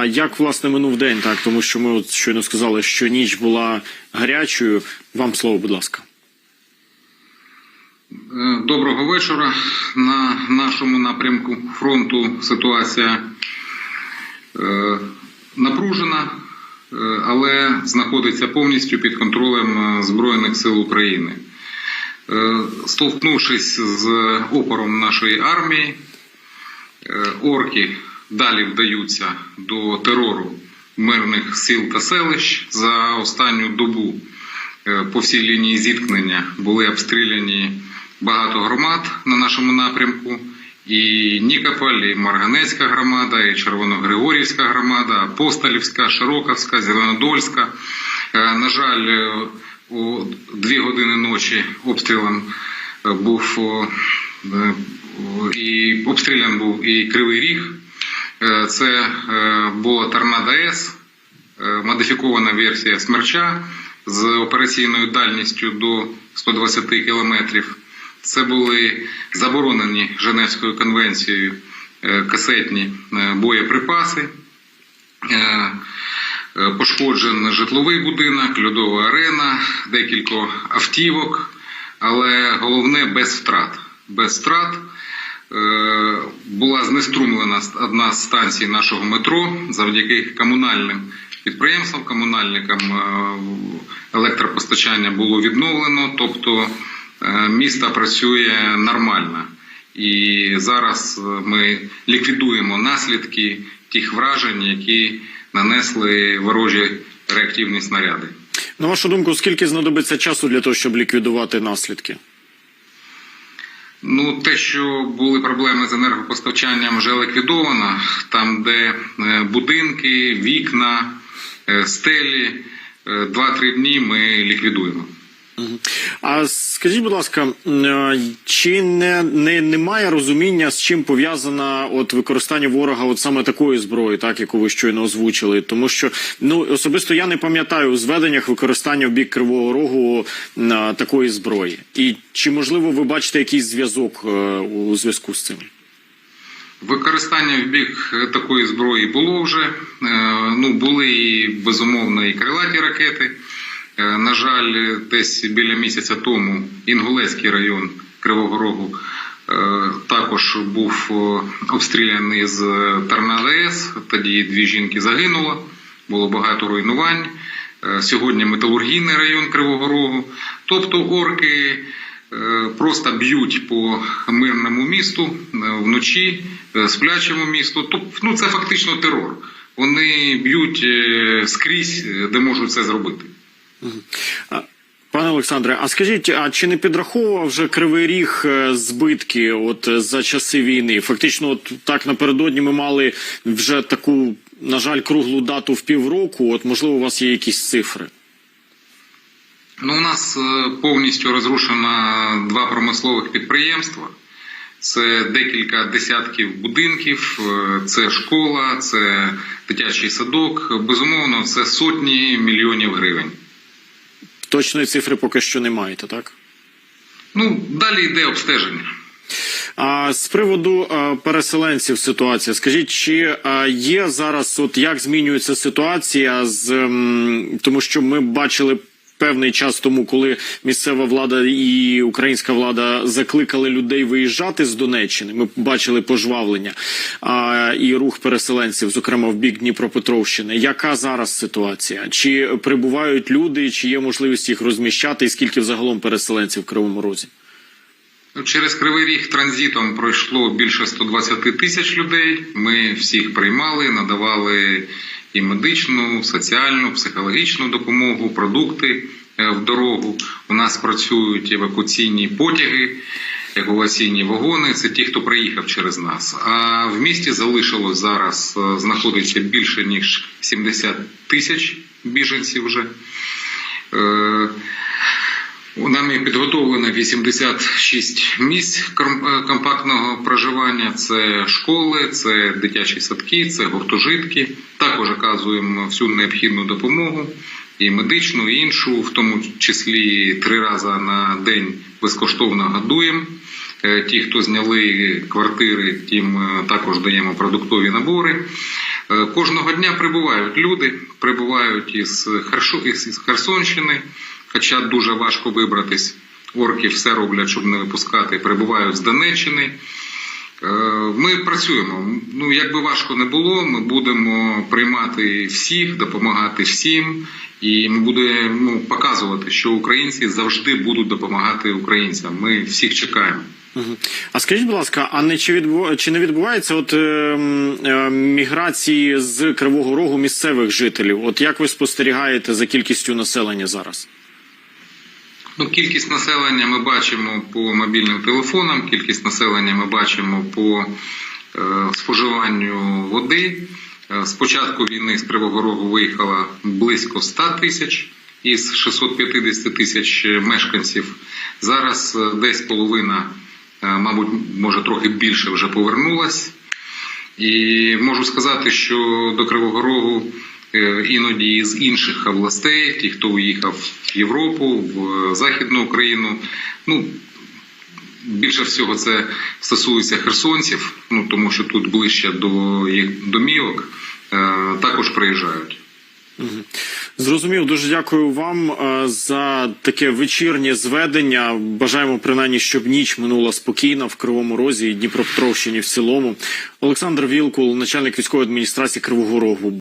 А як власне минув день? Так, тому що ми от щойно сказали, що ніч була гарячою. Вам слово, будь ласка. Е, Доброго вечора. На нашому напрямку фронту ситуація е, напружена, е, але знаходиться повністю під контролем Збройних сил України. Столкнувшись з опором нашої армії, орки далі вдаються до терору мирних сіл та селищ за останню добу е, по всій лінії зіткнення були обстріляні багато громад на нашому напрямку. І Нікополь, і Марганецька громада, і Червоногригорівська громада, Апостолівська, Широковська, Зеленодольська. Е, На жаль, е, у дві години ночі обстрілом е, був о, е, і обстрілян був і Кривий Ріг. Е, Це е, була Торнадо С, е, модифікована версія смерча з операційною дальністю до 120 кілометрів. Це були заборонені Женевською конвенцією касетні боєприпаси. Пошкоджений житловий будинок, льодова арена, декілька автівок, але головне без втрат. Без втрат була знеструмлена одна з станцій нашого метро завдяки комунальним підприємствам, комунальникам е, електропостачання було відновлено, тобто е, місто працює нормально. І зараз е, ми ліквідуємо наслідки тих вражень, які нанесли ворожі реактивні снаряди. На вашу думку, скільки знадобиться часу для того, щоб ліквідувати наслідки? Ну, те, що були проблеми з енергопостачанням, вже ліквідовано. Там, де е, будинки, вікна, е, стелі, е, 2-3 дні ми ліквідуємо. А скажіть, будь ласка, е, чи не, не немає розуміння, з чим пов'язано от використання ворога от саме такої зброї, так яку ви щойно озвучили? Тому що ну особисто я не пам'ятаю у зведеннях використання в бік Кривого Рогу е, такої зброї. І чи можливо ви бачите якийсь зв'язок е, у зв'язку з цим? Використання в бік такої зброї було вже. Ну, були і безумовно і крилаті ракети. Е, На жаль, десь біля місяця тому Інгулецький район Кривого Рогу е, також був е, обстріляний з Торнадо С. Тоді дві жінки загинуло, було багато руйнувань. Сьогодні металургійний район Кривого Рогу. Тобто орки просто б'ють по мирному місту вночі, сплячому місту. Тобто, ну, це фактично терор. Вони б'ють скрізь, де можуть це зробити. Пане Олександре, а скажіть, а чи не підраховував вже кривий ріг е, збитки от за часи війни? Фактично, от так напередодні ми мали вже таку, на жаль, круглу дату в півроку. От можливо, у вас є якісь цифри? Ну, у нас е, повністю розрушено два промислових підприємства. Це декілька десятків будинків, е, це школа, це дитячий садок. Безумовно, це сотні мільйонів гривень. Точної цифри поки що не маєте, так? Ну, далі йде обстеження. А з приводу переселенців ситуація, скажіть, чи є зараз, от як змінюється ситуація з м, тому, що ми бачили. Певний час тому, коли місцева влада і українська влада закликали людей виїжджати з Донеччини, ми бачили пожвавлення а, і рух переселенців, зокрема в бік Дніпропетровщини. Яка зараз ситуація? Чи прибувають люди, чи є можливість їх розміщати, і скільки взагалом переселенців в Кривому Розі? Ну, Через Кривий Ріг транзитом пройшло більше 120 тисяч людей. Ми всіх приймали, надавали і медичну, соціальну, психологічну допомогу, продукти е, в дорогу. У нас працюють евакуаційні потяги, евакуаційні вагони. Це ті, хто приїхав через нас. А в місті залишилось зараз е, знаходиться більше ніж 70 тисяч біженців вже. Нами підготовлено 86 місць е, компактного проживання. Це школи, це дитячі садки, це гуртожитки. Також оказуємо всю необхідну допомогу і медичну, і іншу, в тому числі три рази на день безкоштовно годуємо. Е, Ті, хто зняли квартири, тим е, також даємо продуктові набори. Е, Кожного дня прибувають люди, прибувають із, Херсонщини, хоча дуже важко вибратись. Орки все роблять, щоб не випускати. Прибувають з Донеччини. Е, Ми працюємо. Ну як би важко не було, ми будемо приймати всіх, допомагати всім, і ми будемо показувати, що українці завжди будуть допомагати українцям. Ми всіх чекаємо. А скажіть, будь ласка, а не чи відбу... чи не відбувається от е, е, міграції з Кривого Рогу місцевих жителів? От як ви спостерігаєте за кількістю населення зараз? Ну, кількість населення ми бачимо по мобільним телефонам, кількість населення ми бачимо по е, споживанню води. Е, з початку війни з Кривого Рогу виїхало близько 100 тисяч із 650 тисяч мешканців. Зараз е, десь половина, е, мабуть, може трохи більше вже повернулась. І можу сказати, що до Кривого Рогу іноді з інших областей, ті, хто уїхав в Європу, в Західну Україну, ну більше всього це стосується херсонців, ну тому що тут ближче до їх домівок, е, також приїжджають. Зрозумів, дуже дякую вам е, за таке вечірнє зведення. Бажаємо принаймні, щоб ніч минула спокійно в Кривому Розі і Дніпропетровщині в цілому. Олександр Вілкул, начальник військової адміністрації Кривого Рогу.